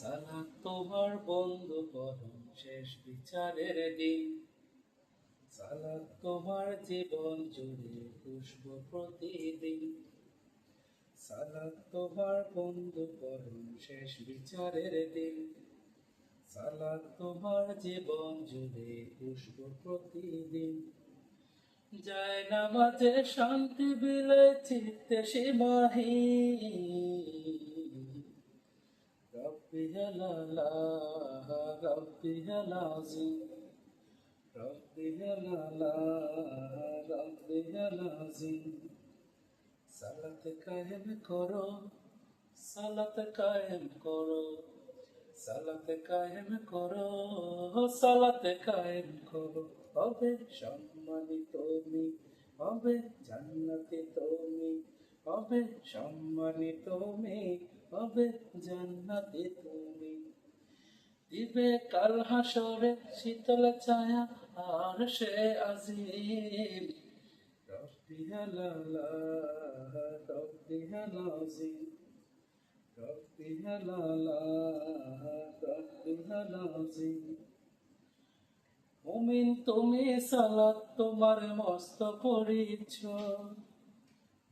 সালাত তোমার বন্ধু পরম শেষ বিচারের দিন। সালাত তোমার জীবন জুড়ে পুষ্প প্রতিদিন। সালাত তোমার বন্ধু পরম শেষ বিচারের দিন। সালাত তোমার জীবন জুড়ে পুষ্প প্রতিদিন। যায় নামাজে শান্তি বিলে, চিত্তে সীমাহীন। রব্বি হালালা রব্বি হালাজি রব্বি হালালা রব্বি হালাজি সালাত কায়েম করো, সালাত কায়েম করো, সালাত কায়েম করো, সালাত কায়েম করো। হবে সম্মানিত হবে জান্নাতে তুমি, হবে সম্মানিত হবে জান্নাতে তুমি। দিবে কাল হাসরে শীতল ছায়া আর সে আজিম। তুমি সালাত তোমার মস্ত পরিচয়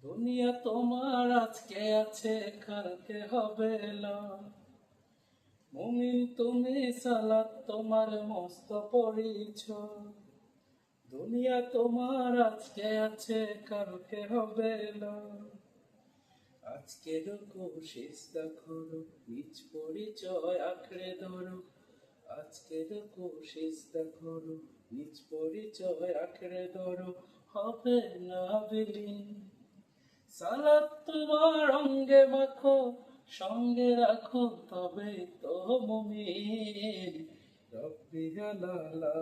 দুনিয়া তোমার, আজকে আছে, কালকে হবে মুমিন তুমি, সালাত তোমার মস্ত পরিচয়। দুনিয়া তোমার, আজকে আছে, কালকে হবে আজকে রুকু সিজদা করো নিজ পরিচয় আঁকড়ে ধরো। আজকে রুকু সিজদা করো নিজ পরিচয় আঁকড়ে ধরো। হবে না বিলীন। সালাত তোমার অঙ্গে মাখো, সঙ্গে রাখো, তবে তো মুমিন। রব্বি হালালা,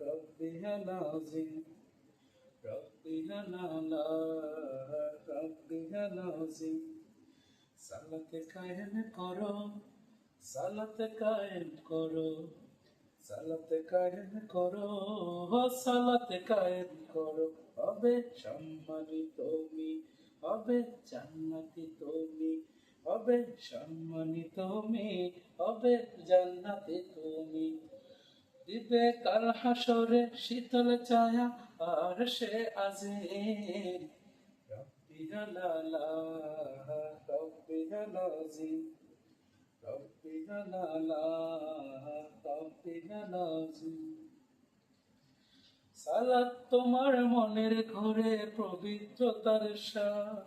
রব্বি হালাজিম রব্বি হালালা, রব্বি হালাজিম সালাতে কায়েম করো, সালাতে কায়েম করো। সালাতে কায়েম করো সালাতে কায়েম করো। হবে সম্মানিত তুমি, হবে জান্নাতি তুমি, হবে সম্মানিত তুমি, হবে জান্নাতি তুমি। দিবে কাল হাসরে শীতল ছায়া, আর সে আজিম রব্বি হালালা রব্বি হালাজিম সালাত তোমার মনের ঘরে পবিত্রতার সাথ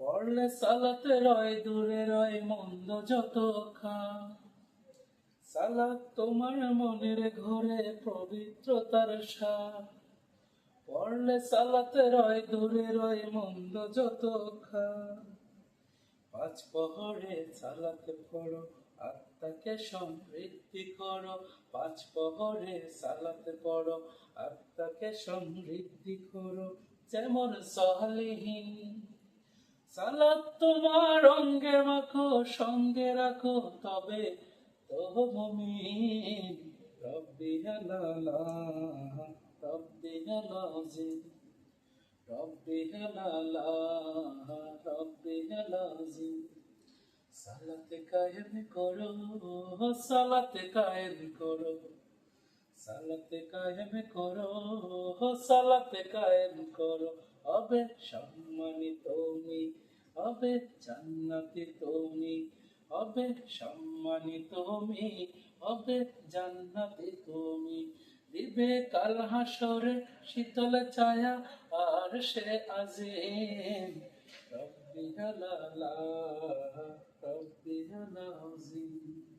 পড়লে সালাতে রয়, দূরে রয়, মন্দ যত খা সালাত তোমার মনের ঘরে পবিত্রতার সাথ পড়লে সালাতে রয়, দূরে রয়, মন্দ যত খা পাঁচ পহরে সালাতে পড়ো, আত্মাকে সমৃদ্ধি করো। পাঁচ পহরে সালাতে পড়ো, আত্মাকে সমৃদ্ধি করো। যেমন সহলিহীন। সালাত তোমার অঙ্গে মাখো সঙ্গে রাখো, তবে তো মুমিন। রব্বি হালালা রব্বি হালাজিম রব্বি হালালা, রব্বি হালাজিম। সালাতে কায়েম করো, সালাতে কায়েম করো। সালাতে কায়েম করো, সালাতে কায়েম করো। হবে সম্মানিত তুমি, হবে জান্নাতি তুমি, হবে সম্মানিত তুমি, হবে জান্নাতি তুমি। দিবে কাল হাসরে শীতল ছায়া আর সে আজিম। রব্বি হালালা রব্বি হালাজিম